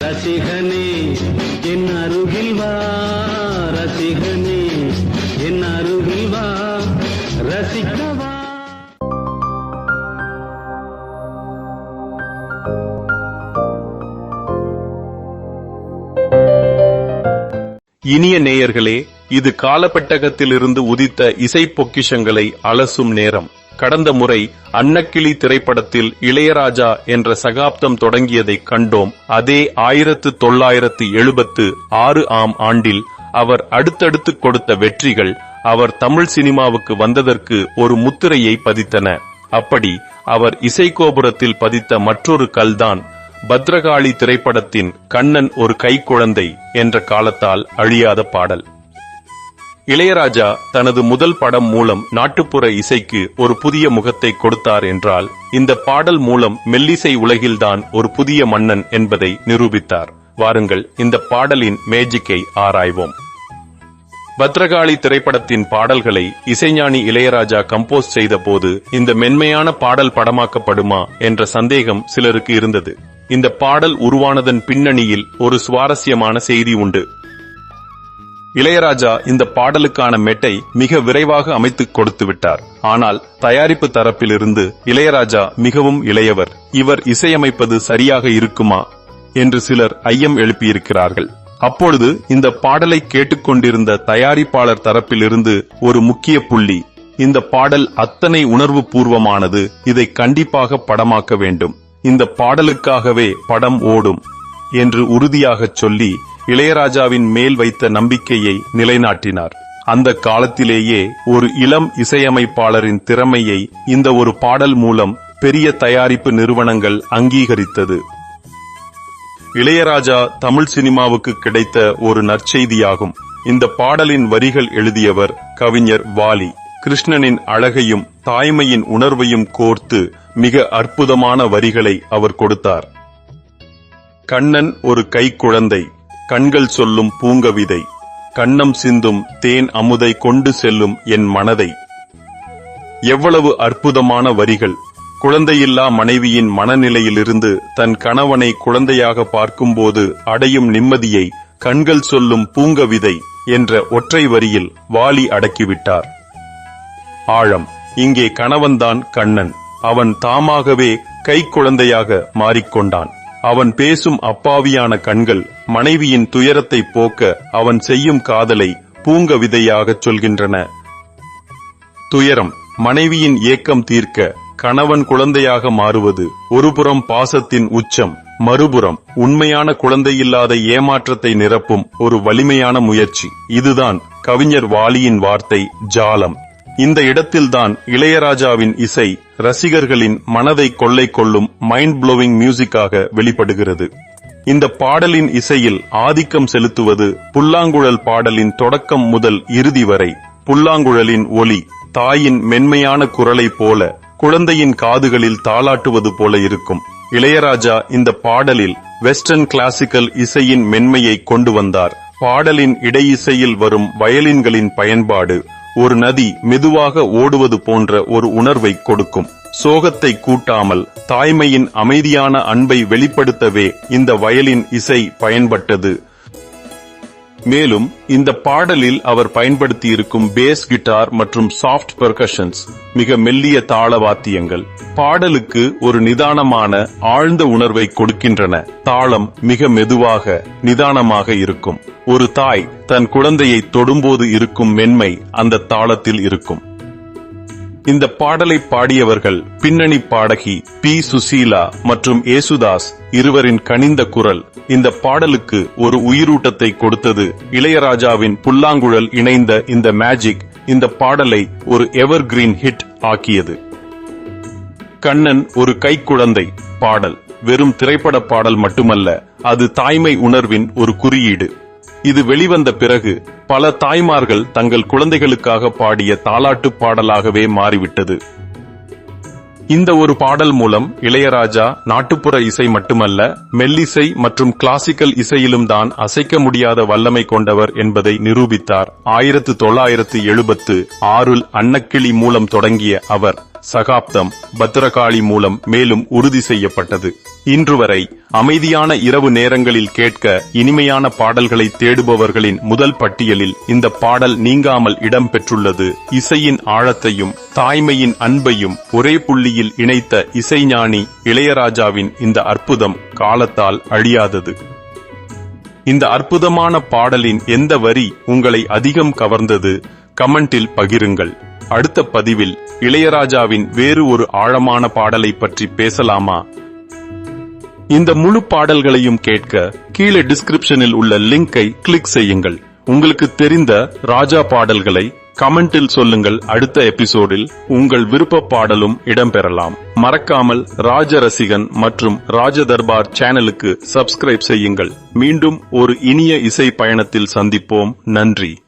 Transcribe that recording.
ரசிகனே என் அருகில் வா ரசிகனே என் அருகில் வா ரசிக்கவா இனிய நேயர்களே இது காலப்பெட்டகத்திலிருந்து உதித்த இசை பொக்கிஷங்களை அலசும் நேரம். கடந்த முறை அன்னக்கிளி திரைப்படத்தில் இளையராஜா என்ற சகாப்தம் தொடங்கியதைக் கண்டோம். அதே ஆயிரத்து தொள்ளாயிரத்து எழுபத்து ஆறு ஆம் ஆண்டில் அவர் அடுத்தடுத்து கொடுத்த வெற்றிகள் அவர் தமிழ் சினிமாவுக்கு வந்ததற்கு ஒரு முத்திரையை பதித்தன. அப்படி அவர் இசைக்கோபுரத்தில் பதித்த மற்றொரு கல்தான் பத்ரகாளி திரைப்படத்தின் கண்ணன் ஒரு கைக்குழந்தை என்ற காலத்தால் அழியாத பாடல். இளையராஜா தனது முதல் படம் மூலம் நாட்டுப்புற இசைக்கு ஒரு புதிய முகத்தை கொடுத்தார் என்றால் இந்த பாடல் மூலம் மெல்லிசை உலகில்தான் ஒரு புதிய மன்னன் என்பதை நிரூபித்தார். வாருங்கள் இந்த பாடலின் மேஜிக்கை ஆராய்வோம். பத்ரகாளி திரைப்படத்தின் பாடல்களை இசைஞானி இளையராஜா கம்போஸ் செய்த போது இந்த மென்மையான பாடல் படமாக்கப்படுமா என்ற சந்தேகம் சிலருக்கு இருந்தது. இந்த பாடல் உருவானதன் பின்னணியில் ஒரு சுவாரஸ்யமான செய்தி உண்டு. இளையராஜா இந்த பாடலுக்கான மெட்டை மிக விரைவாக அமைத்து கொடுத்து விட்டார். ஆனால் தயாரிப்பு தரப்பிலிருந்து இளையராஜா மிகவும் இளையவர். இவர் இசையமைப்பது சரியாக இருக்குமா? என்று சிலர் ஐயம் எழுப்பியிருக்கிறார்கள். அப்பொழுது இந்த பாடலை கேட்டுக்கொண்டிருந்த தயாரிப்பாளர் தரப்பிலிருந்து ஒரு முக்கிய புள்ளி இந்த பாடல் அத்தனை உணர்வு பூர்வமானது இதை கண்டிப்பாக படமாக்க வேண்டும். இந்த பாடலுக்காகவே படம் ஓடும் என்று உறுதியாகச் சொல்லி இளையராஜாவின் மேல் வைத்த நம்பிக்கையை நிலைநாட்டினார். அந்த காலத்திலேயே ஒரு இளம் இசையமைப்பாளரின் திறமையை இந்த ஒரு பாடல் மூலம் பெரிய தயாரிப்பு நிறுவனங்கள் அங்கீகரித்தது. இளையராஜா தமிழ் சினிமாவுக்கு கிடைத்த ஒரு நற்செய்தியாகும். இந்த பாடலின் வரிகள் எழுதியவர் கவிஞர் வாலி. கிருஷ்ணனின் அழகையும் தாய்மையின் உணர்வையும் கோர்த்து மிக அற்புதமான வரிகளை அவர் கொடுத்தார். கண்ணன் ஒரு கைக்குழந்தை. கண்கள் சொல்லும் பூங்கவிதை கண்ணம் சிந்தும் தேன் அமுதை கொண்டு செல்லும் என் மனதை. எவ்வளவு அற்புதமான வரிகள். குழந்தையில்லா மனைவியின் மனநிலையிலிருந்து தன் கணவனை குழந்தையாக பார்க்கும்போது அடையும் நிம்மதியை கண்கள் சொல்லும் பூங்கவிதை என்ற ஒற்றை வரியில் வாலி அடக்கிவிட்டார். ஆழம். இங்கே கணவன்தான் கண்ணன். அவன் தாமாகவே கைக்குழந்தையாக மாறிக்கொண்டான். அவன் பேசும் அப்பாவியான கண்கள் மனைவியின் துயரத்தை போக்க அவன் செய்யும் காதலை பூங்க விதையாகச் சொல்கின்றன. துயரம் மனைவியின் ஏக்கம் தீர்க்க கணவன் குழந்தையாக மாறுவது ஒருபுறம் பாசத்தின் உச்சம் மறுபுறம் உண்மையான குழந்தையில்லாத ஏமாற்றத்தை நிரப்பும் ஒரு வலிமையான முயற்சி. இதுதான் கவிஞர் வாலியின் வார்த்தை ஜாலம். இந்த இடத்தில்தான் இளையராஜாவின் இசை ரசிகர்களின் மனதை கொள்ளை கொள்ளும் மைண்ட் ப்ளோவிங் மியூசிக்காக வெளிப்படுகிறது. இந்த பாடலின் இசையில் ஆதிக்கம் செலுத்துவது புல்லாங்குழல் பாடலின் தொடக்கம் முதல் இறுதி வரை புல்லாங்குழலின் ஒலி தாயின் மென்மையான குரலைப் போல குழந்தையின் காதுகளில் தாளாட்டுவது போல இருக்கும். இளையராஜா இந்த பாடலில் வெஸ்டர்ன் கிளாசிக்கல் இசையின் மென்மையை கொண்டு வந்தார். பாடலின் இடையிசையில் வரும் வயலின்களின் பயன்பாடு ஒரு நதி மெதுவாக ஓடுவது போன்ற ஒரு உணர்வை கொடுக்கும். சோகத்தை கூட்டாமல் தாய்மையின் அமைதியான அன்பை வெளிப்படுத்தவே இந்த வயலின் இசை பயன்பட்டது. மேலும் இந்த பாடலில் அவர் பயன்படுத்தியிருக்கும் பேஸ் கிட்டார் மற்றும் சாஃப்ட் பெர்கஷன்ஸ் மிக மெல்லிய தாள வாத்தியங்கள் பாடலுக்கு ஒரு நிதானமான ஆழ்ந்த உணர்வை கொடுக்கின்றன. தாளம் மிக மெதுவாக நிதானமாக இருக்கும். ஒரு தாய் தன் குழந்தையை தொடும்போது இருக்கும் மென்மை அந்த தாளத்தில் இருக்கும். இந்த பாடலை பாடியவர்கள் பின்னணி பாடகி பி சுசீலா மற்றும் ஏசுதாஸ் இருவரின் கனிந்த குரல். இந்த பாடலுக்கு ஒரு உயிரூட்டத்தை கொடுத்தது இளையராஜாவின் புல்லாங்குழல் இணைந்த இந்த மேஜிக் இந்த பாடலை ஒரு எவர் கிரீன் ஹிட் ஆக்கியது. கண்ணன் ஒரு கைக்குழந்தை பாடல். வெறும் திரைப்பட பாடல் மட்டுமல்ல அது தாய்மை உணர்வின் ஒரு குறியீடு. இது வெளிவந்த பிறகு பல தாய்மார்கள் தங்கள் குழந்தைகளுக்காக பாடிய தாலாட்டு பாடலாகவே மாறிவிட்டது. இந்த ஒரு பாடல் மூலம் இளையராஜா நாட்டுப்புற இசை மட்டுமல்ல மெல்லிசை மற்றும் கிளாசிக்கல் இசையிலும் தான் அசைக்க முடியாத வல்லமை கொண்டவர் என்பதை நிரூபித்தார். ஆயிரத்து தொள்ளாயிரத்து எழுபத்து ஆறில் அன்னக்கிளி மூலம் தொடங்கிய அவர். சகாப்தம் பத்திரகாளி மூலம் மேலும் உறுதி செய்யப்பட்டது. இன்று வரை அமைதியான இரவு நேரங்களில் கேட்க இனிமையான பாடல்களை தேடுபவர்களின் முதல் பட்டியலில் இந்த பாடல் நீங்காமல் இடம் பெற்றுள்ளது இசையின் ஆழத்தையும் தாய்மையின் அன்பையும் ஒரே புள்ளியில் இணைத்த இசைஞானி இளையராஜாவின் இந்த அற்புதம் காலத்தால் அழியாதது. இந்த அற்புதமான பாடலின் எந்த வரி உங்களை அதிகம் கவர்ந்தது? கமெண்டில் பகிருங்கள். அடுத்த பதிவில் இளையராஜாவின் வேறு ஒரு ஆழமான பாடலை பற்றி பேசலாமா? இந்த முழு பாடல்களையும் கேட்க கீழே டிஸ்கிரிப்ஷனில் உள்ள லிங்கை கிளிக் செய்யுங்கள். உங்களுக்கு தெரிந்த ராஜா பாடல்களை கமெண்டில் சொல்லுங்கள். அடுத்த எபிசோடில் உங்கள் விருப்ப பாடலும் இடம்பெறலாம். மறக்காமல் ராஜ ரசிகன் மற்றும் ராஜ தர்பார் சேனலுக்கு சப்ஸ்கிரைப் செய்யுங்கள். மீண்டும் ஒரு இனிய இசை பயணத்தில் சந்திப்போம். நன்றி.